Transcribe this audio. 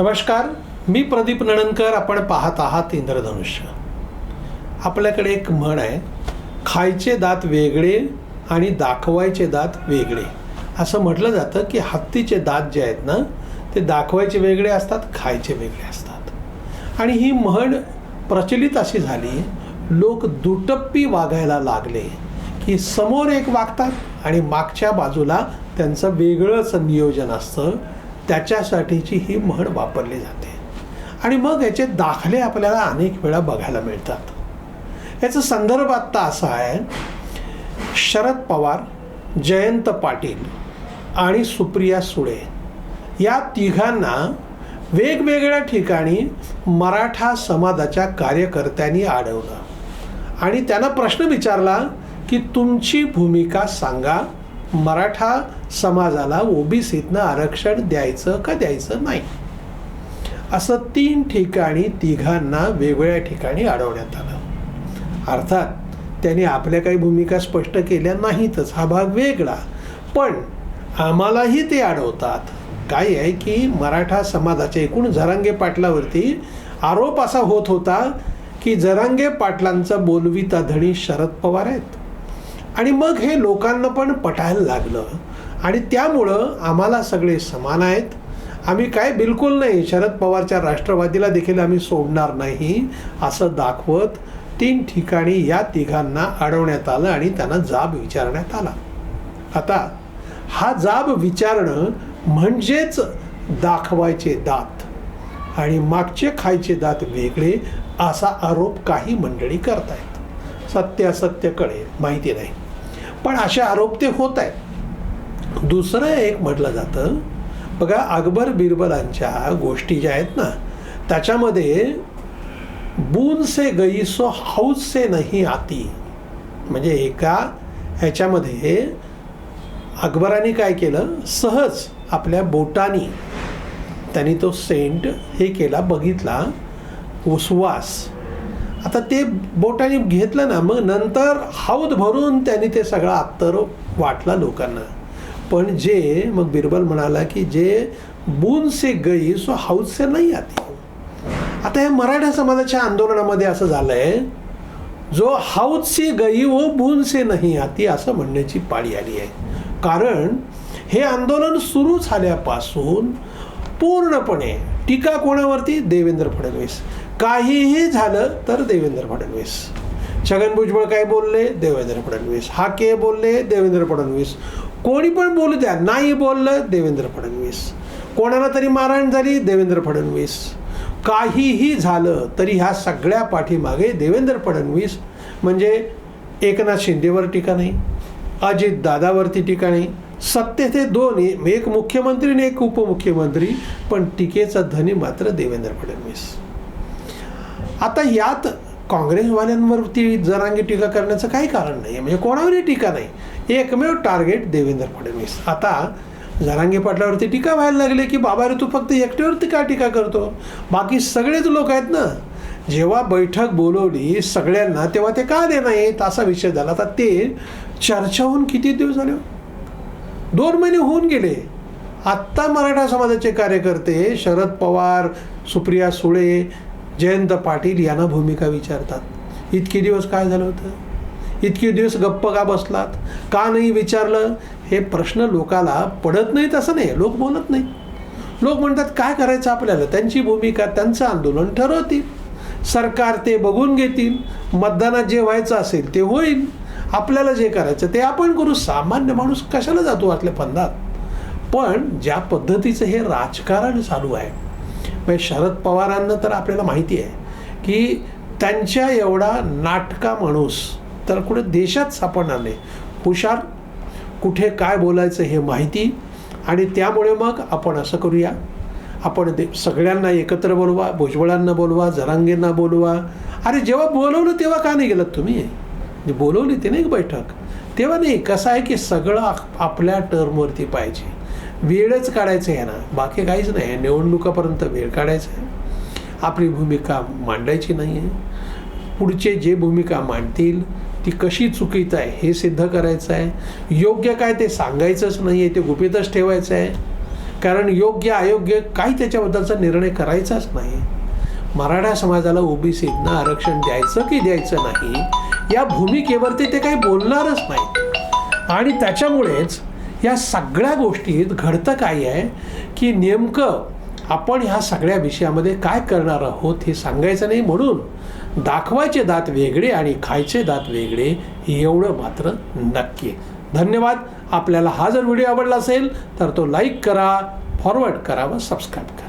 नमस्कार मी प्रदीप नणनकर आपण पाहत आहात इंद्रधनुष्य. आपल्याकडे एक म्हण आहे खायचे दात वेगळे आणि दाखवायचे दात वेगळे. असं म्हटलं जातं की हत्तीचे दात जे आहेत ना ते दाखवायचे वेगळे असतात खायचे वेगळे असतात. आणि ही म्हण प्रचलित अशी झाली लोक दुटप्पी वागायला लागले की समोर एक वागतात आणि मागच्या बाजूला त्यांचं वेगळंच नियोजन असतं त्याच्यासाठीची ही म्हण वापरली जाते. आणि मग याचे दाखले आपल्याला अनेक वेळा बघायला मिळतात. याचा संदर्भ आत्ता असा आहे शरद पवार जयंत पाटील आणि सुप्रिया सुळे या तिघांना वेगवेगळ्या ठिकाणी मराठा समाजाच्या कार्यकर्त्यांनी अडवलं आणि त्यांना प्रश्न विचारला की तुमची भूमिका सांगा मराठा समाजाला ओबीसीतनं आरक्षण द्यायचं का द्यायचं नाही? असं तीन ठिकाणी तिघांना वेगवेगळ्या ठिकाणी अडवण्यात आलं. अर्थात त्यांनी आपल्या काही भूमिका स्पष्ट केल्या नाहीतच. हा भाग वेगळा. पण आम्हालाही ते अडवतात. काय आहे की मराठा समाजाच्या एकूण झरांगे पाटलावरती आरोप असा होत होता की जरांगे पाटलांचा बोलविता धणी शरद पवार आहेत. आणि मग हे लोकांना पण पटायला लागलं. आणि त्यामुळं आम्हाला सगळे समान आहेत. आम्ही काय बिलकुल नाही शरद पवारच्या राष्ट्रवादीला देखील आम्ही सोडणार नाही असं दाखवत तीन ठिकाणी या तिघांना अडवण्यात आलं आणि त्यांना जाब विचारण्यात आला. आता हा जाब विचारणं म्हणजेच दाखवायचे दात आणि मागचे खायचे दात वेगळे असा आरोप काही मंडळी करतायत. सत्य असत्य कळेल माहिती नाही. पण असे आरोप ते होत आहेत. दुसरं एक म्हटलं जातं बघा अकबर बिरबलांच्या गोष्टी ज्या आहेत ना त्याच्यामध्ये बून से गई सो हौस से नाही आती. म्हणजे एका ह्याच्यामध्ये अकबराने काय केलं? सहज आपल्या बोटानी त्यांनी तो सेंट हे केला बघितला उस्वास आता ते बोटाने घेतलं ना मग नंतर हौद भरून त्यांनी ते सगळं अत्तर वाटला लोकांना. पण जे मग बिरबल म्हणाला की जे बून से गई सो हौद से नाही आती. आता हे मराठा समाजाच्या आंदोलनामध्ये असं झालं आहे जो हौद से गई वो बून से नाही आती असं म्हणण्याची पाळी आली आहे. कारण हे आंदोलन सुरू झाल्यापासून पूर्णपणे टीका कोणावरती? देवेंद्र फडणवीस. काहीही झालं तर देवेंद्र फडणवीस. छगन भुजबळ काय बोलले? देवेंद्र फडणवीस. हाके बोलले? देवेंद्र फडणवीस. कोणी पण बोलू द्या. नाही बोललं देवेंद्र फडणवीस. कोणाला तरी मारहाण झाली देवेंद्र फडणवीस. काहीही झालं तरी ह्या सगळ्या पाठीमागे देवेंद्र फडणवीस. म्हणजे एकनाथ शिंदेवर टीका नाही. अजित दादावरती टीका नाही. सत्तेचे दोन एक मुख्यमंत्री आणि एक उपमुख्यमंत्री. पण टीकेचा धनी मात्र देवेंद्र फडणवीस. आता यात काँग्रेसवाल्यांवरती जरांगी टीका करण्याचं काही कारण नाही म्हणजे कोणावरही टीका नाही. एकमेव टार्गेट देवेंद्र फडणवीस. आता जनांगी पाटलावरती टीका व्हायला लागले की बाबा रे तू फक्त एकट्यावरती का टीका करतो? बाकी सगळेच लोक आहेत ना. जेव्हा बैठक बोलवली सगळ्यांना तेव्हा ते का दे नाहीत असा विषय झाला. आता ते चर्चा होऊन किती दिवस झाले? दोन महिने होऊन गेले. आत्ता मराठा समाजाचे कार्यकर्ते शरद पवार सुप्रिया सुळे जयंत पाटील यांना भूमिका विचारतात. इतके दिवस काय झालं होतं? इतके दिवस गप्प का बसलात? का नाही विचारलं? हे प्रश्न लोकाला पडत नाहीत असं नाही. लोक बोलत नाही लोक म्हणतात काय करायचं आपल्याला? त्यांची भूमिका त्यांचं आंदोलन ठरवतील. सरकार ते बघून घेतील. मतदानात जे व्हायचं असेल ते होईल. आपल्याला जे करायचं ते आपण करू. सामान्य माणूस कशाला जातो आतल्या फंदात? पण ज्या पद्धतीचं हे राजकारण चालू आहे म्हणजे शरद पवारांना तर आपल्याला माहिती आहे की त्यांच्या एवढा नाटका माणूस तर कुठे देशात सापडणार नाही. हुशार कुठे काय बोलायचं हे माहिती आणि त्यामुळे मग आपण असं करूया. आपण दे सगळ्यांना एकत्र बोलवा भुजबळांना बोलवा जरांगेंना बोलवा. अरे जेव्हा बोलवलं तेव्हा का नाही गेलात तुम्ही? बोलवली ते नाही बैठक? तेव्हा नाही कसं आहे की सगळं आपल्या टर्मवरती पाहिजे. वेळच काढायचं आहे ना. बाकी काहीच नाही. आहे निवडणुकापर्यंत वेळ काढायचा आहे. आपली भूमिका मांडायची नाही आहे पुढचे जे भूमिका मांडतील ती कशी चुकीत आहे हे सिद्ध करायचं आहे. योग्य काय ते सांगायचंच नाही आहे ते गुपितच ठेवायचं आहे. कारण योग्य अयोग्य काही त्याच्याबद्दलचा निर्णय करायचाच नाही. मराठा समाजाला ओबीसींना आरक्षण द्यायचं की द्यायचं नाही या भूमिकेवरती ते काही बोलणारच नाही आणि त्याच्यामुळेच या सगळ्या गोष्टीत घडतं काय आहे की नेमकं आपण ह्या सगळ्या विषयामध्ये काय करणार आहोत हे सांगायचं नाही म्हणून दाखवायचे दात वेगळे आणि खायचे दात वेगळे एवढं मात्र नक्की धन्यवाद. आपल्याला हा जर व्हिडिओ आवडला असेल तर तो लाईक करा फॉरवर्ड करा व सबस्क्राईब करा.